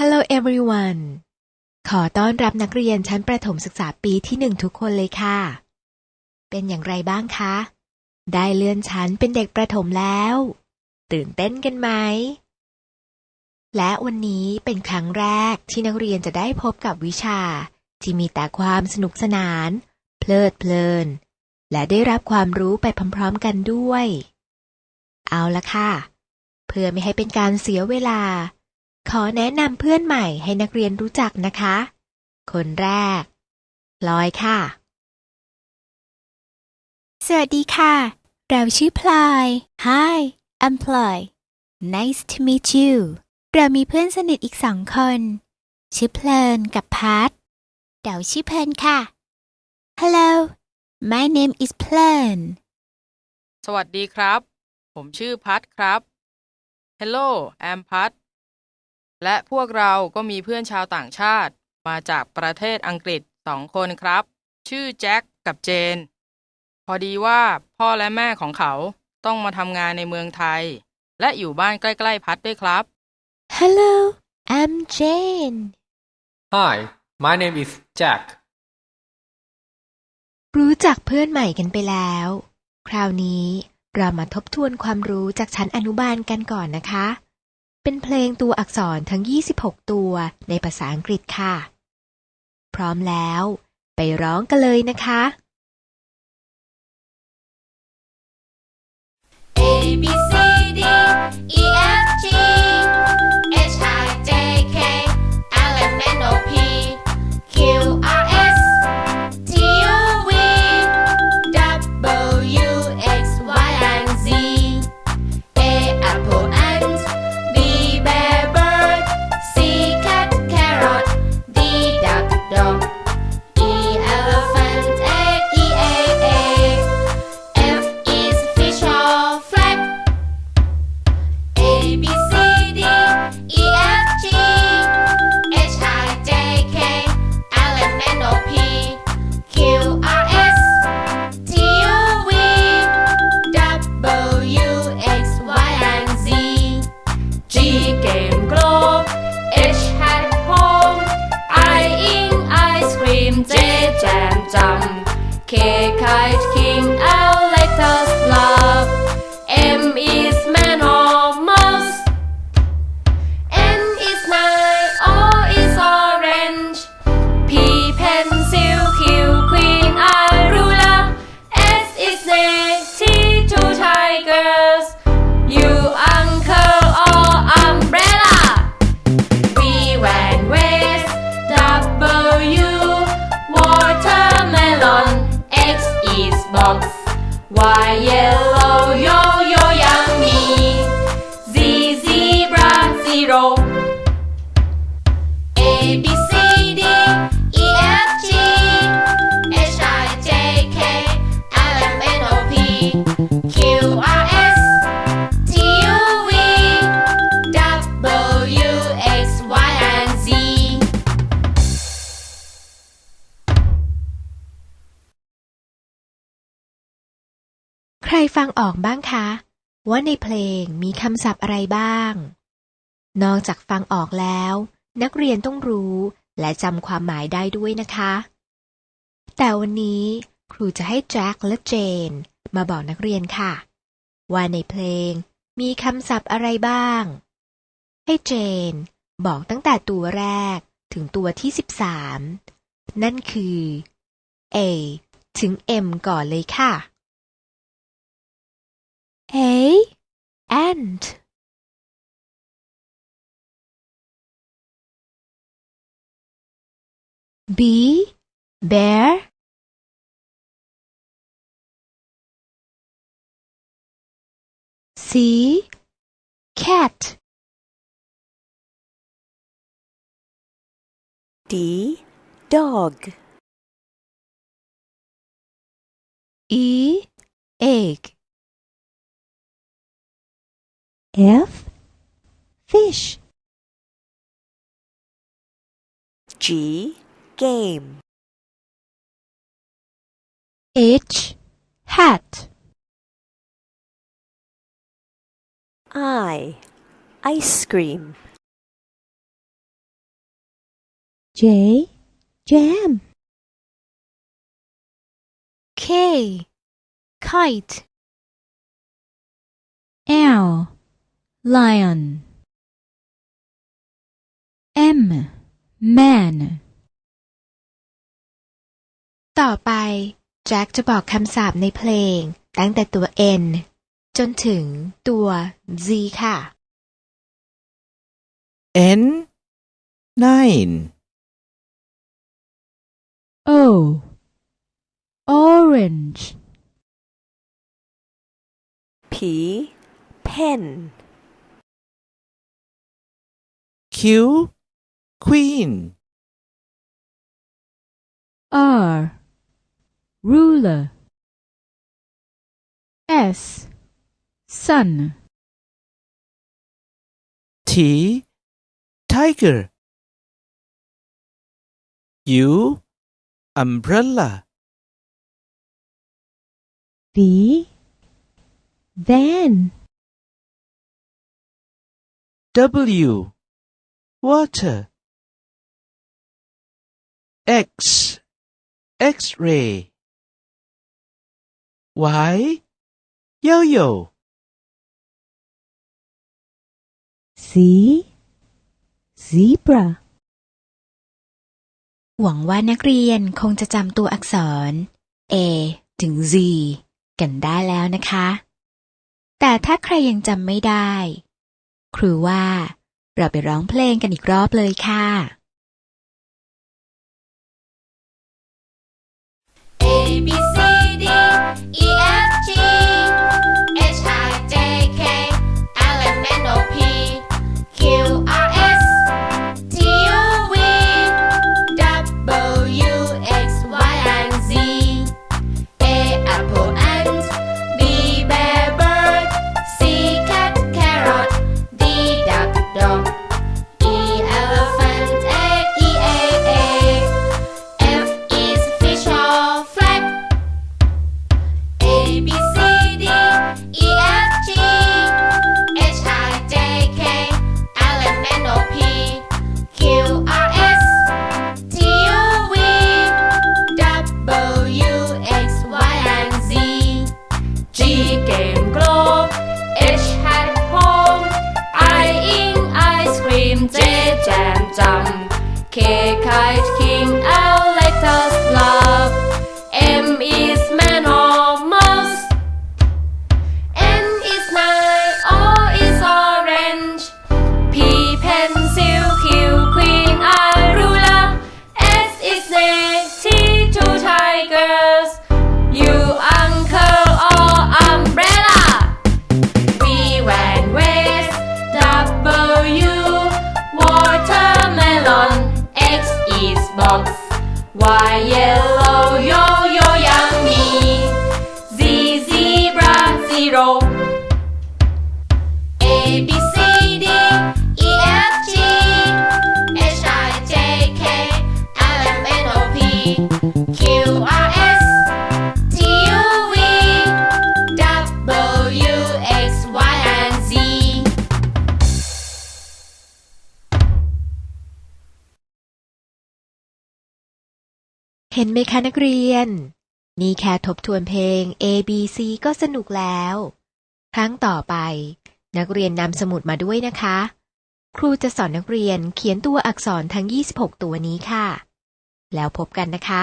Hello everyone ขอต้อนรับนักเรียนชั้นประถมศึกษาปีที่หนึ่งทุกคนเลยค่ะ เป็นอย่างไรบ้างคะ ได้เลื่อนชั้นเป็นเด็กประถมแล้ว ตื่นเต้นกันไหม และวันนี้เป็นครั้งแรกที่นักเรียนจะได้พบกับวิชา ที่มีแต่ความสนุกสนาน เพลิดเพลิน และได้รับความรู้ไปพร้อมๆกันด้วย เอาละค่ะ เพื่อไม่ให้เป็นการเสียเวลา ขอแนะนำเพื่อนใหม่ให้นักเรียนรู้จักนะคะ คนแรก พลอยค่ะ สวัสดีค่ะ เราชื่อพลอย Hi I'm Ploy Nice to meet you เรามีเพื่อนสนิทอีกสองคน ชื่อเพลินกับพัทเดาชื่อเพลินค่ะ Hello my name is เพลินสวัสดีครับ ผมชื่อพัทครับ Hello I'm พัท และพวกเราก็มีเพื่อนชาวต่างชาติ มาจากประเทศอังกฤษสองคนครับ ชื่อแจ็คกับเจน พอดีว่าพ่อและแม่ของเขาต้องมาทำงานในเมืองไทย และอยู่บ้านใกล้ ๆ พัทด้วยครับ Hello I'm Jane Hi, my name is Jack. รู้จักเพื่อนใหม่กันไปแล้ว คราวนี้เรามาทบทวนความรู้จากชั้นอนุบาลกันก่อนนะคะ เป็นเพลงตัวอักษรทั้ง 26 ตัวในภาษาอังกฤษค่ะ พร้อมแล้ว ไปร้องกันเลยนะคะ A B C D E F G Kekheit King. ฟังออกบ้างคะ ว่าในเพลงมีคำศัพท์อะไรบ้าง นอกจากฟังออกแล้ว นักเรียนต้องรู้และจำความหมายได้ด้วยนะคะ แต่วันนี้ครูจะให้แจ็คและเจน มาบอกนักเรียนค่ะ ว่าในเพลงมีคำศัพท์อะไรบ้าง ให้เจน บอกตั้งแต่ตัวแรกถึงตัวที่ 13 นั่นคือ A ถึง M ก่อนเลยค่ะ A ant B bear C cat D. Dog. E egg F fish G. Game. H hat I. Ice cream. J jam K kite L lion M man ต่อไป แจ็คจะบอกคำศัพท์ในเพลง ตั้งแต่ตัว N จนถึงตัว Z ค่ะ N nine O orange P pen Q queen. R ruler. S sun. T tiger. U umbrella. V van. W water X X-ray Y yo-yo Z zebra หวังว่านักเรียนคงจะจำตัวอักษร A ถึง Z กันได้แล้วนะคะ แต่ถ้าใครยังจำไม่ได้ ครูว่า เราไปร้องเพลงกันอีกรอบเลยค่ะ A B C D E F G king. เห็นไหมคะนักเรียน นี่แค่ทบทวนเพลง A B C ก็สนุกแล้ว ครั้งต่อไป นักเรียนนำสมุดมาด้วยนะคะ ครูจะสอนนักเรียนเขียนตัวอักษรทั้ง 26 ตัวนี้ค่ะ แล้วพบกันนะคะ